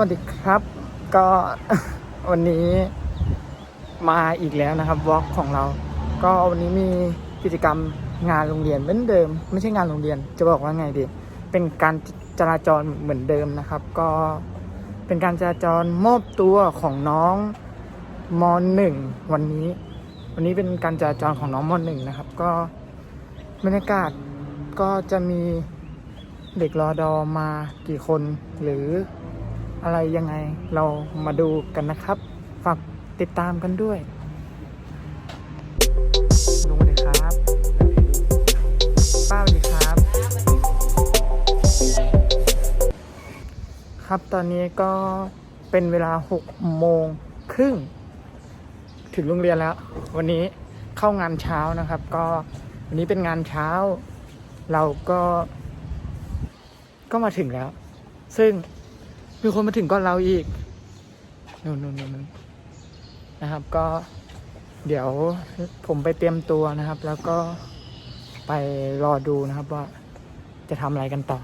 วัสดีครับ ก็วันนี้มาอีกแล้วนะครับวอล์กของเรา ก็วันนี้มีกิจกรรมงานโรงเรียนเหมือนเดิม ไม่ใช่งานโรงเรียน จะบอกว่าไงดี เป็นการจราจรเหมือนเดิมนะครับ ก็เป็นการจราจรมอบตัวของน้องมหนึ่งวันนี้ วันนี้เป็นการจราจรของน้องมหนึ่งนะครับ ก็บรรยากาศก็จะมีเด็กรอดอมากี่คนหรือ อะไรยังไงเรามาดูกันนะครับ ฝากติดตามกันด้วยลุงสวัสดีครับ ป้าสวัสดีครับ ครับตอนนี้ก็เป็นเวลาหกโมงครึ่ง ถึงโรงเรียนแล้ว วันนี้เข้างานเช้านะครับ ก็วันนี้เป็นงานเช้า เราก็ ก็มาถึงแล้ว ซึ่ง มีคนมาถึงก่อนเราอีกนู่นนู่นนู่นนู่นนะครับ ก็เดี๋ยวผมไปเตรียมตัวนะครับ แล้วก็ไปรอดูนะครับว่าจะทำอะไรกันต่อ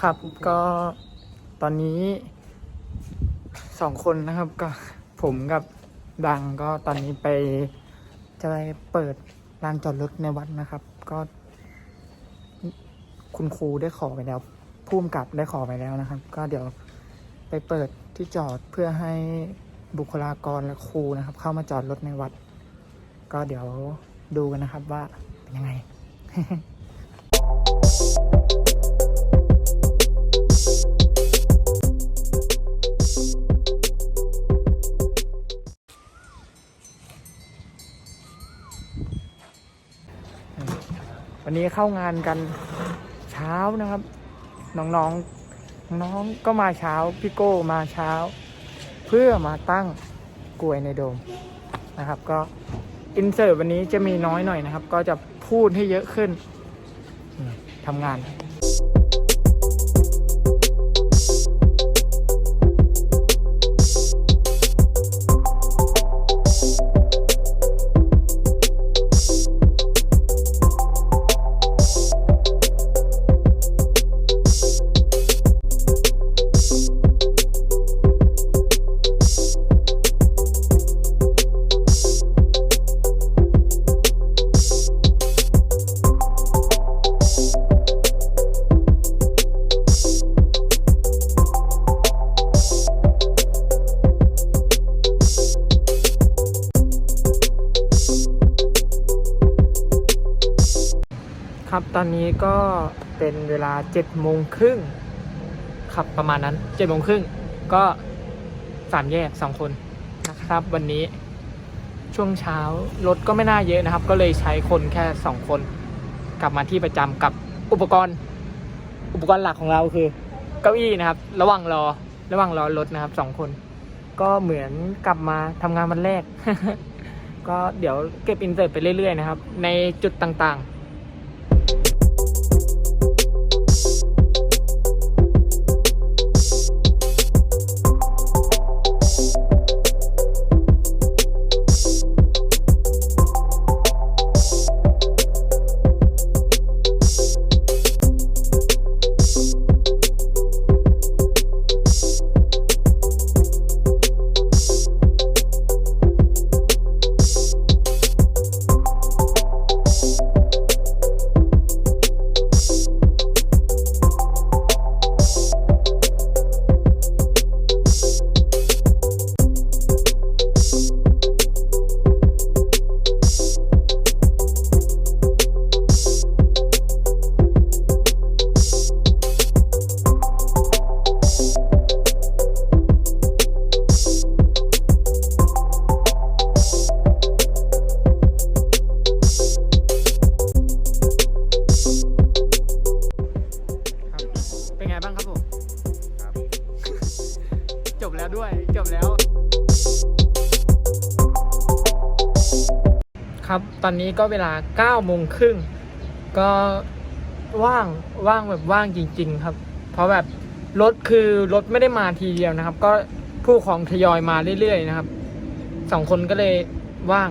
ครับก็ตอนนี้สองคนนะครับก็ผมกับดังก็ตอนนี้ไปจะไปเปิดลานจอดรถในวัดนะครับ ก็ คุณครูได้ขอไปแล้วผู้กำกับได้ขอไปแล้วนะครับ ก็เดี๋ยวไปเปิดที่จอดเพื่อให้บุคลากรและครูนะครับ เข้ามาจอดรถในวัด ก็เดี๋ยวดูกันนะครับว่าเป็นยังไงวันนี้เข้างานกัน ช้านะครับ น้องๆ น้องก็มาเช้า พี่โก้มาเช้า เพื่อมาตั้งกลวยในโดมนะครับ ก็อินเสิร์ตวันนี้จะมีน้อยหน่อยนะครับ ก็จะพูดให้เยอะขึ้นทำงาน ครับตอนนี้ก็เป็นเวลาเจ็ดโมงครึ่งครับประมาณนั้นเจ็ดโมงครึ่งก็สามแยกสองคนนะครับ วันนี้ช่วงเช้ารถก็ไม่น่าเยอะนะครับ ก็เลยใช้คนแค่สองคน กลับมาที่ประจำกับอุปกรณ์ อุปกรณ์หลักของเราคือ เก้าอี้นะครับ ระหว่างรอระหว่างรอรถนะครับสองคน ก็เหมือนกลับมาทำงานวันแรก ก็เดี๋ยวเก็บอินเสิร์ตไปเรื่อยๆนะครับ ในจุดต่างๆ บแล้วด้วยจบแล้ว ครับตอนนี้ก็เวลา9โมงครึ่งก็ว่างว่างแบบว่างจริง ๆ ครับ เพราะแบบรถคือรถไม่ได้มาทีเดียวนะครับ ก็ผู้ของทยอยมาเรื่อยๆนะครับสองคนก็เลยว่าง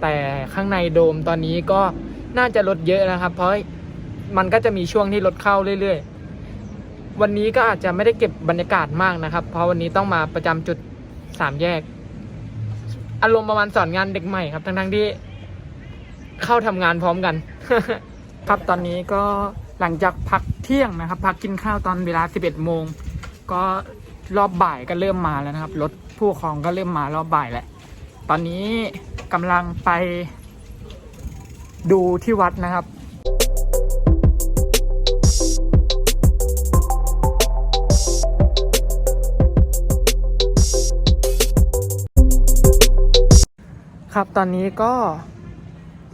แต่ข้างในโดมตอนนี้ก็น่าจะรถเยอะนะครับ เพราะมันก็จะมีช่วงที่รถเข้าเรื่อยๆ วันนี้ก็อาจจะไม่ได้เก็บบรรยากาศมากนะครับ เพราะวันนี้ต้องมาประจำจุดสามแยก อารมณ์ประมาณสอนงานเด็กใหม่ครับ ทั้งๆที่ เข้าทำงานพร้อมกัน ครับตอนนี้ก็หลังจากพักเที่ยงนะครับ พักกินข้าวตอนเวลา 11 โมง ก็รอบบ่ายก็เริ่มมาแล้วนะครับ รถผู้ปกครองก็เริ่มมารอบบ่ายแหล้วตอนนี้กำลังไปดูที่วัดนะครับ ครับตอนนี้ก็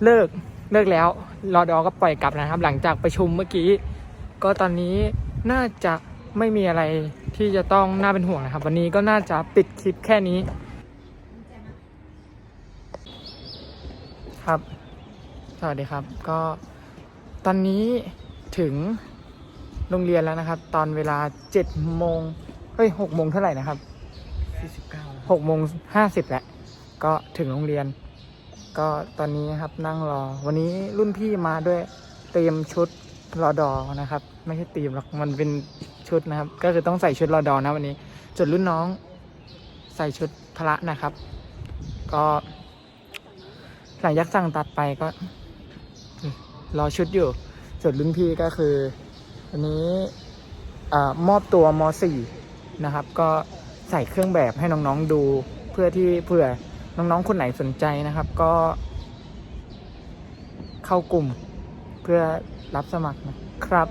เลิกเลิกแล้วรอดอก็ปล่อยกลับนะครับ หลังจากประชุมเมื่อกี้ ก็ตอนนี้น่าจะไม่มีอะไรที่จะต้องน่าเป็นห่วงนะครับ วันนี้ก็น่าจะปิดคลิปแค่นี้ ครับ สวัสดีครับ ก็ตอนนี้ถึงโรงเรียนแล้วนะครับ ตอนเวลาเจ็ดโมงเฮ้ยหกโมงเท่าไหร่นะครับ49หกโมงห้าสิบแหละ ก็ถึงโรงเรียน ก็ตอนนี้ครับนั่งรอ วันนี้รุ่นพี่มาด้วยเตรียมชุดรอดอนะครับ ไม่ใช่เตรียมหรอกมันเป็นชุดนะครับ ก็คือต้องใส่ชุดรอดอนะวันนี้ส่วนรุ่นน้องใส่ชุดพระนะครับ ก็หลังยักสั่งตัดไปก็รอชุดอยู่ส่วนรุ่นพี่ก็คือวันนี้อมอบตัวม .4 นะครับ ก็ใส่เครื่องแบบให้น้องๆดูเพื่อที่เผื่อ น้องๆ คนไหนสนใจนะครับก็ เข้ากลุ่มเพื่อรับสมัครนะครับ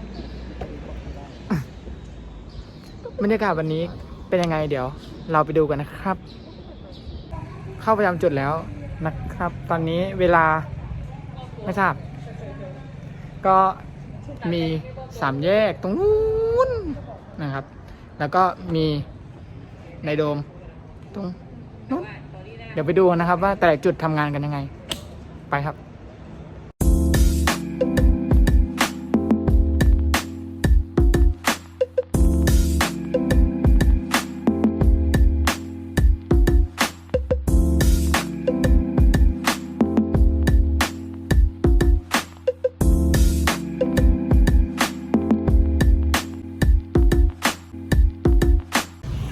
บรรยากาศวันนี้เป็นยังไงเดี๋ยว เราไปดูกันนะครับ เข้าประจำจุดแล้วนะครับ ตอนนี้เวลาไม่ทราบ ก็มีสามแยกตรงนู้นนะครับ แล้วก็มีในโดมตรงนู้น เดี๋ยวไปดูกันนะครับว่าแต่ละจุดทำงานกันยังไง ไปครับ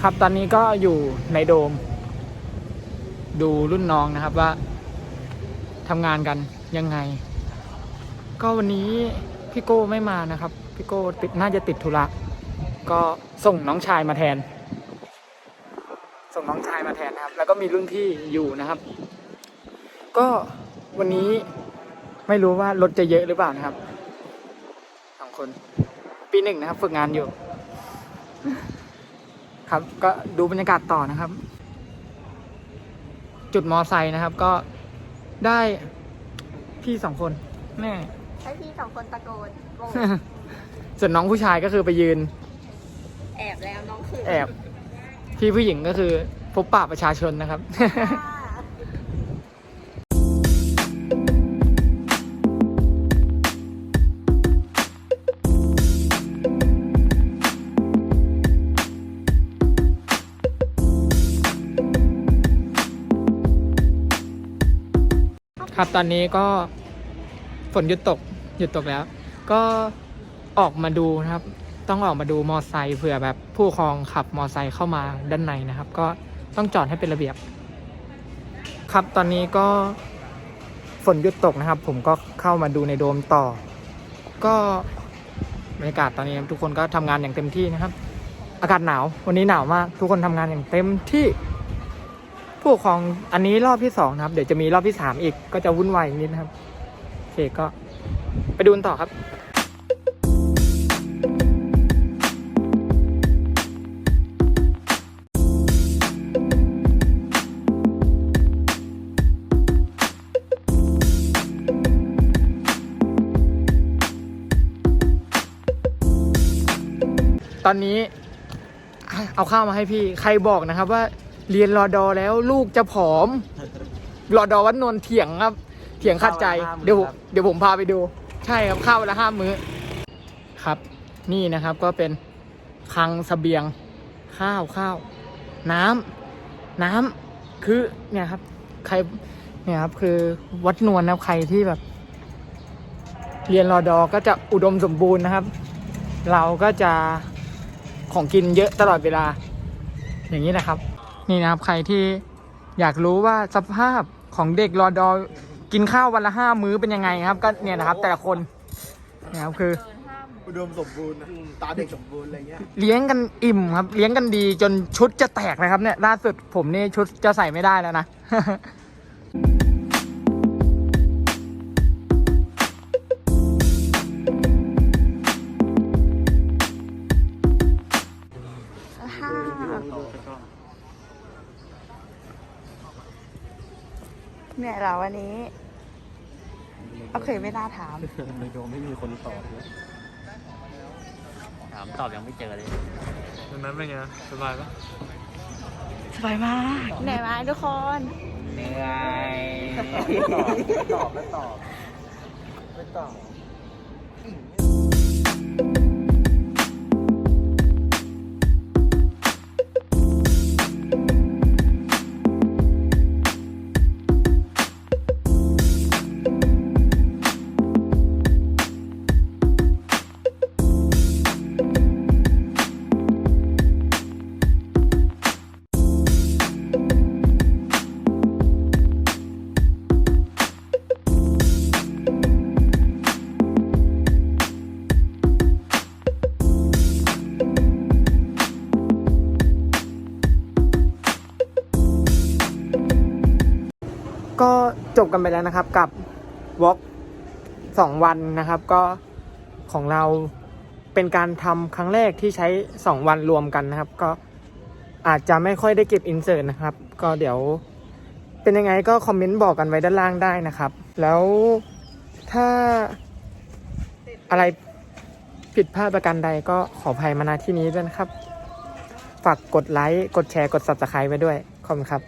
ครับตอนนี้ก็อยู่ในโดม ดูรุ่นน้องนะครับว่าทำงานกันยังไง ก็วันนี้พี่โก้ไม่มานะครับ พี่โก้ติดน่าจะติดธุระก็ส่งน้องชายมาแทน ส่งน้องชายมาแทนนะครับ แล้วก็มีรุ่นพี่อยู่นะครับ ก็วันนี้ไม่รู้ว่ารถจะเยอะหรือเปล่านะครับสองคน ปีหนึ่งนะครับ ฝึกงานอยู่ ครับ ก็ดูบรรยากาศต่อนะครับ จุดมอไซค์นะครับ ก็ได้พี่สองคนแน่ให้พี่สองคนตะโกนโบกส่วนน้องผู้ชายก็คือไปยืน แอบแล้วน้องคือแอบ พี่ผู้หญิงก็คือพบปะประชาชนนะครับ ครับตอนนี้ก็ฝนหยุดตกหยุดตกแล้ว ก็ออกมาดูนะครับ ต้องออกมาดูมอไซค์เผื่อแบบผู้ครองขับมอไซค์เข้ามาด้านในนะครับ ก็ต้องจอดให้เป็นระเบียบ ครับตอนนี้ก็ฝนหยุดตกนะครับ ผมก็เข้ามาดูในโดมต่อ ก็บรรยากาศตอนนี้ทุกคนก็ทำงานอย่างเต็มที่นะครับ อากาศหนาววันนี้หนาวมากทุกคนทำงานอย่างเต็มที่ ผู้ปกครองอันนี้รอบที่สองนะครับ เดี๋ยวจะมีรอบที่สามอีกก็จะวุ่นวายนิดนะครับโอเคก็ไปดูนต่อครับตอนนี้เอาข้าวมาให้พี่ ใครบอกนะครับว่า เรียนรอดอแล้วลูกจะผอมรอดอวัดนวลเถียงครับ เถียงขัดใจข้าวละห้ามื้อเดี๋ยวผมครับเดี๋ยวผมพาไปดู ใช่ครับข้าววันละห้ามื้อครับ นี่นะครับก็เป็นคลังเสบียงข้าวข้าว น้ำน้ำคือเนี่ยครับ ใครเนี่ยครับ คือวัดนวลนะครับใครที่แบบ เรียนรอดอก็จะอุดมสมบูรณ์นะครับ เราก็จะของกินเยอะตลอดเวลา อย่างนี้นะครับ นี่นะครับ ใครที่อยากรู้ว่าสภาพของเด็กรอดอกินข้าววันละห้ามื้อเป็นยังไงครับ ก็เนี่ยนะครับ แต่ละคนนะครับคือ อุดมสมบูรณ์นะตาเด็กสมบูรณ์อะไรเงี้ยเลี้ยงกันอิ่มครับ เลี้ยงกันดีจนชุดจะแตกนะครับเนี่ยล่าสุดผมนี่ชุดจะใส่ไม่ได้แล้วนะ เนี่ยเหราวันนี้ โอเคไม่น่าถาม ในโดมไม่มีคนตอบเลยถามตอบยังไม่เจอเลยดังนั้นเป็นไงสบายปะสบายมากเหนื่อยไหมทุกคน เหนื่อยตอบไม่ตอบ ไม่ตอบ บกันไปแล้วนะครับ กับวอล์กสองวันนะครับ ก็ของเราเป็นการทำครั้งแรกที่ใช้สองวันรวมกันนะครับ ก็อาจจะไม่ค่อยได้เก็บอินเสิร์ตนะครับ ก็เดี๋ยวเป็นยังไงก็คอมเมนต์บอกกันไว้ด้านล่างได้นะครับ แล้วถ้าอะไรผิดพลาดประการใดก็ขออภัยมาณที่นี้ด้วยนะครับ ฝากกดไลค์ กดแชร์ กด subscribe ไว้ด้วย ขอบคุณครับ